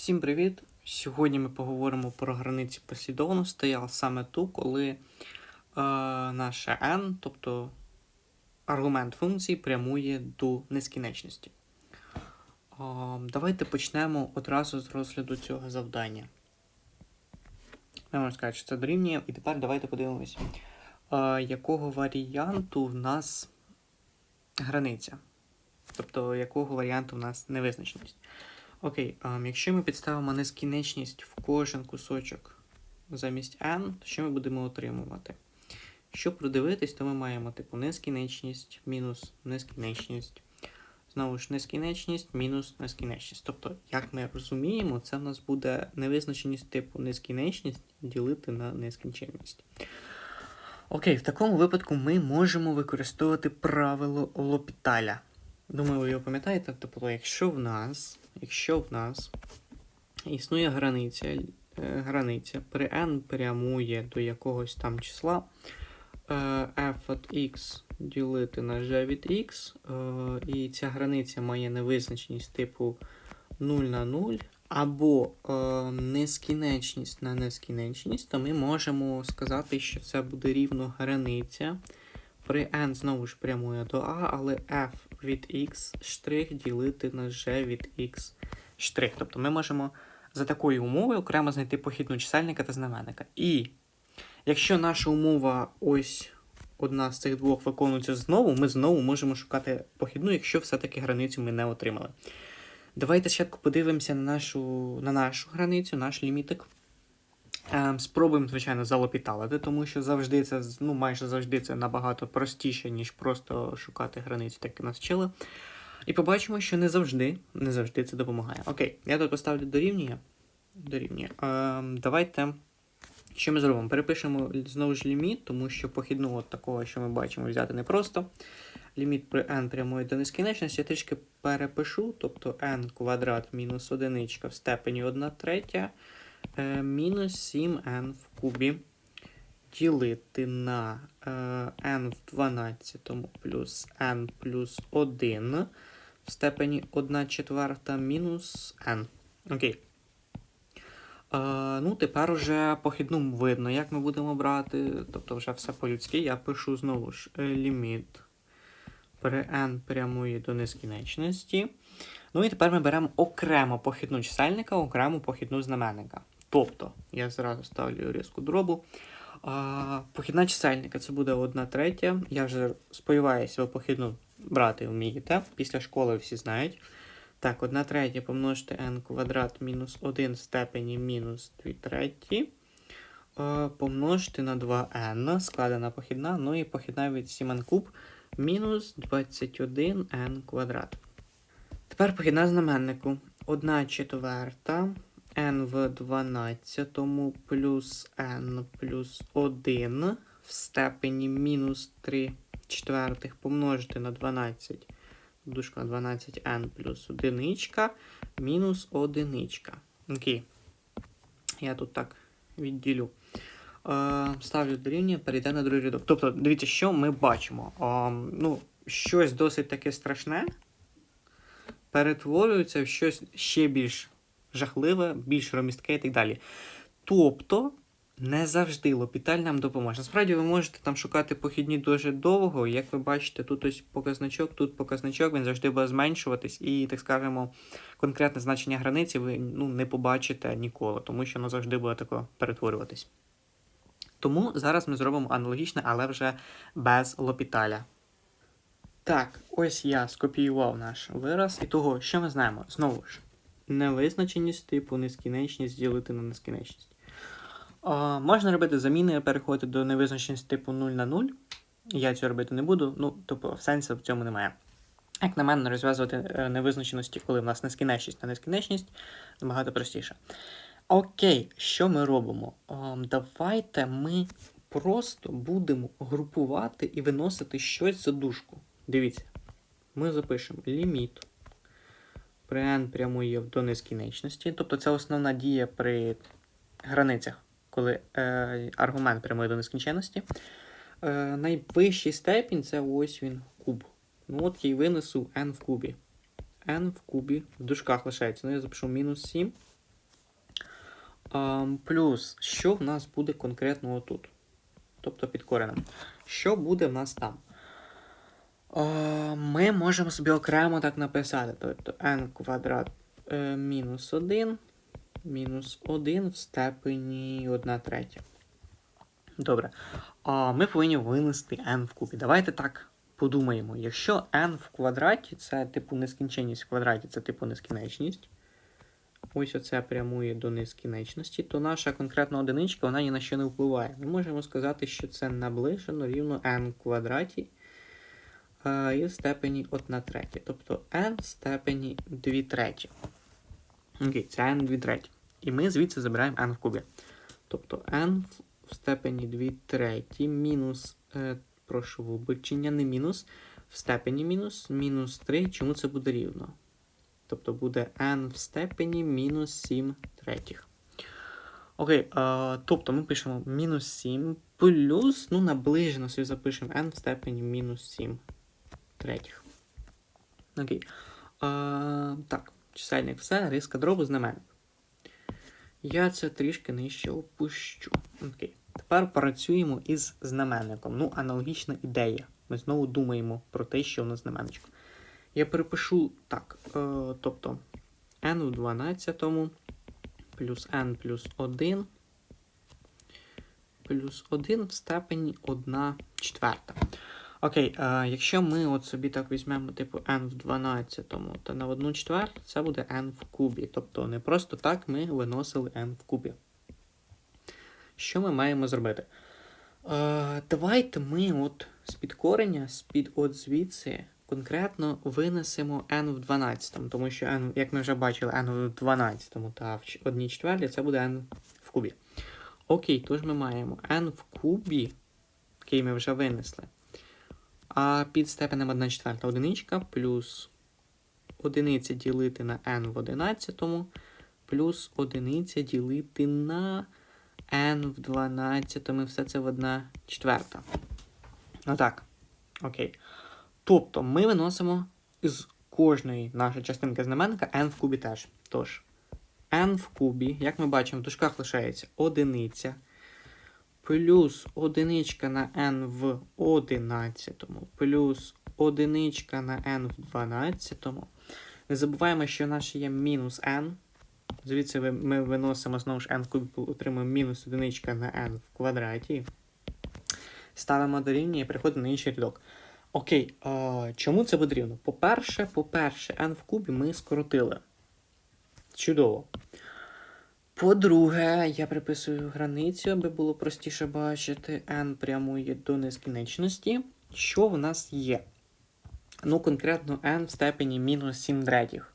Всім привіт! Сьогодні ми поговоримо про границі послідовностей, а саме ту, коли е, наше n, тобто аргумент функції, прямує до нескінченності. Е, давайте почнемо одразу з розгляду цього завдання. Я можу сказати, що це дорівнює. І тепер давайте подивимось, е, якого варіанту в нас границя. Тобто, якого варіанту в нас невизначеність. Окей, ем, якщо ми підставимо нескінченність в кожен кусочок замість n, то що ми будемо отримувати? Щоб продивитись, то ми маємо типу нескінченність мінус нескінченність. Знову ж нескінченність мінус нескінченність. Тобто, як ми розуміємо, це в нас буде невизначеність типу нескінченність ділити на нескінченність. Окей, в такому випадку ми можемо використовувати правило Лопіталя. Думаю, ви його пам'ятаєте, тобто, якщо в нас, якщо в нас існує границя, е, границя при n прямує до якогось там числа е, f від x ділити на g від x, е, і ця границя має невизначеність типу 0 на 0, або е, нескінченність на нескінченність, то ми можемо сказати, що це буде рівно границя. При n знову ж прямує до a, але f від x штрих ділити на g від x штрих. Тобто ми можемо за такою умовою окремо знайти похідну чисельника та знаменника. І якщо наша умова ось одна з цих двох виконується знову, ми знову можемо шукати похідну, якщо все-таки границю ми не отримали. Давайте спочатку подивимося на нашу, на нашу границю, наш лімітик. Ем, Спробуємо, звичайно, залопіталити, тому що завжди це ну, майже завжди це набагато простіше, ніж просто шукати границі, так і нас вчили. І побачимо, що не завжди, не завжди це допомагає. Окей, я тут поставлю дорівнює. Дорівнює. Ем, давайте. Що ми зробимо? Перепишемо знову ж ліміт, тому що похідного от такого, що ми бачимо, взяти непросто. Ліміт при n прямує до нескінченності, я трішки перепишу, тобто n квадрат мінус одиничка в степені 1 третя е, мінус 7n в кубі ділити на е, n в 12 плюс n плюс 1 в степені 1 четверта мінус n. Окей. Е, ну, тепер уже похідну видно, як ми будемо брати. Тобто вже все по-людськи. Я пишу знову ж е, ліміт при n прямує до нескінченності. Ну і тепер ми беремо окремо похідну чисельника, окремо похідну знаменника. Тобто, я зразу ставлю різку дробу. А, похідна чисельника це буде 1 третя. Я вже сподіваюся, ви похідну брати вмієте. Після школи всі знають. Так, 1 третя помножити n квадрат мінус 1 в степені мінус 2 треті. Е, Помножити на 2n, складена похідна, ну і похідна від 7n куб мінус 21n квадрат. Тепер похідна знаменнику. 1 четверта n в 12 плюс n плюс 1 в степені мінус 3 четвертих помножити на 12 дужка 12n плюс 1 мінус 1. Окей. Я тут так відділю. Е, ставлю дорівнює, перейде на другий рядок. Тобто, дивіться, що ми бачимо. Е, ну, щось досить таке страшне перетворюється в щось ще більш жахливе, більш ромістке і так далі. Тобто, не завжди лопіталь нам допоможе. Насправді ви можете там шукати похідні дуже довго. Як ви бачите, тут ось показничок, тут показничок, він завжди буде зменшуватись, і, так скажемо, конкретне значення границі ви ну, не побачите ніколи, тому що воно завжди буде тако перетворюватись. Тому зараз ми зробимо аналогічне, але вже без лопіталя. Так, ось я скопіював наш вираз. І того, що ми знаємо? Знову ж, невизначеність типу нескінченність ділити на нескінченність. А, можна робити заміни, переходити до невизначеності типу 0 на 0. Я цього робити не буду, ну, тобто сенсу в цьому немає. Як на мене, розв'язувати е, невизначеності, коли в нас нескінченність на нескінченність, набагато простіше. Окей, що ми робимо? А, давайте ми просто будемо групувати і виносити щось за дужку. Дивіться, ми запишемо ліміт при n прямує до нескінченності. Тобто це основна дія при границях, коли е, аргумент прямує до нескінченності. Е, найвищий степінь це ось він куб. Ну от я й винесу n в кубі. n в кубі в дужках лишається. Ну, я запишу мінус 7 Ем, плюс, що в нас буде конкретно отут? Тобто під коренем. Що буде в нас там? Ми можемо собі окремо так написати. Тобто n квадрат е, мінус 1, мінус 1 в степені 1 третя. Добре. А ми повинні винести n в кубі. Давайте так подумаємо. Якщо n в квадраті це типу нескінченність в квадраті, це типу нескінченність. Ось оце прямує до нескінченності, то наша конкретна одиничка вона ні на що не впливає. Ми можемо сказати, що це наближено рівно n в квадраті і в степені 1 третя. Тобто n в степені 2 треті. Окей, це n 2 треті. І ми звідси забираємо n в кубі. Тобто n в степені 2 треті мінус, е, прошу вибачення, не мінус, в степені мінус, мінус 3. Чому це буде рівно? Тобто буде n в степені мінус 7 третіх. Окей, е, тобто ми пишемо мінус 7 плюс, ну, наближено собі запишемо n в степені мінус 7 третіх. Окей. Е, так, чисельник все, риска дробу знаменник. Я це трішки нижче опущу. Окей. Тепер працюємо із знаменником. Ну, аналогічна ідея. Ми знову думаємо про те, що в нас знаменничко. Я перепишу так. Е, тобто n в 12 плюс n плюс 1 плюс 1 в степені 1 четверта. Окей, е, якщо ми от собі так візьмемо типу n в 12 то на 1 четверту це буде n в кубі. Тобто не просто так ми виносили n в кубі. Що ми маємо зробити? Е, давайте ми от з підкорення, з-під от звідси конкретно винесемо n в 12, тому що n, як ми вже бачили, n в 12 та в 1 четвертій це буде n в кубі. Окей, тож ми маємо n в кубі, який ми вже винесли. А під степенем 1 четверта одиничка плюс одиниця ділити на n в 11, плюс одиниця ділити на n в 12, і все це в 1 четверта. Отак. Окей. Тобто ми виносимо з кожної нашої частинки знаменника n в кубі теж. Тож, n в кубі, як ми бачимо, в дужках лишається одиниця. Плюс одиничка на n в 11, плюс одиничка на n в 12. Не забуваємо, що в нас ще є мінус n. Звідси ми виносимо знову ж n в кубі, отримуємо мінус одиничка на n в квадраті. Ставимо до рівня і переходимо на інший рядок. Окей, а, чому це потрібно? По-перше, по-перше, n в кубі ми скоротили. Чудово. По-друге, я приписую границю, аби було простіше бачити. n прямує до нескінченності. Що в нас є? Ну, конкретно n в степені мінус 7 третіх.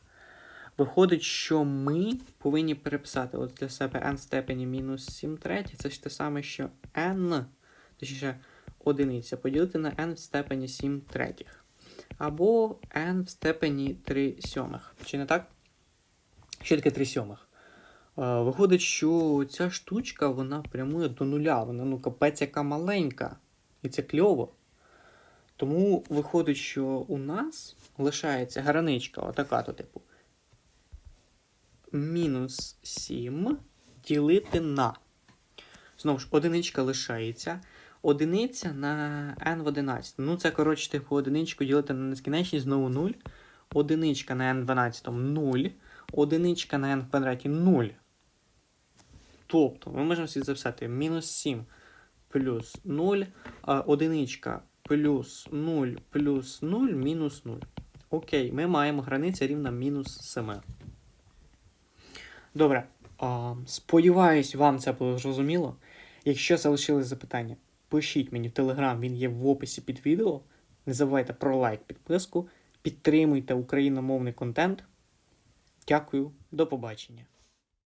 Виходить, що ми повинні переписати от для себе n в степені мінус 7 третіх. Це ж те саме, що n, точніше, одиниця поділити на n в степені 7 третіх. Або n в степені 3 сьомих. Чи не так? Що таке 3 сьомих? Виходить, що ця штучка вона прямує до нуля. Вона ну, капець яка маленька. І це кльово. Тому виходить, що у нас лишається граничка, отака то типу. Мінус 7 ділити на. Знову ж, одиничка лишається. Одиниця на n в 11. Ну, це, коротше, типу, одиничку ділити на нескінченність, знову 0. Одиничка на n в 12 0. Одиничка на n в квадраті 0. Тобто, ми можемо собі записати мінус 7 плюс 0, а одиничка плюс 0 плюс 0 мінус 0. Окей, ми маємо границя рівна мінус 7. Добре. А, Сподіваюсь, вам це було зрозуміло. Якщо залишились запитання, пишіть мені в Телеграм, він є в описі під відео. Не забувайте про лайк, підписку. Підтримуйте україномовний контент. Дякую, до побачення.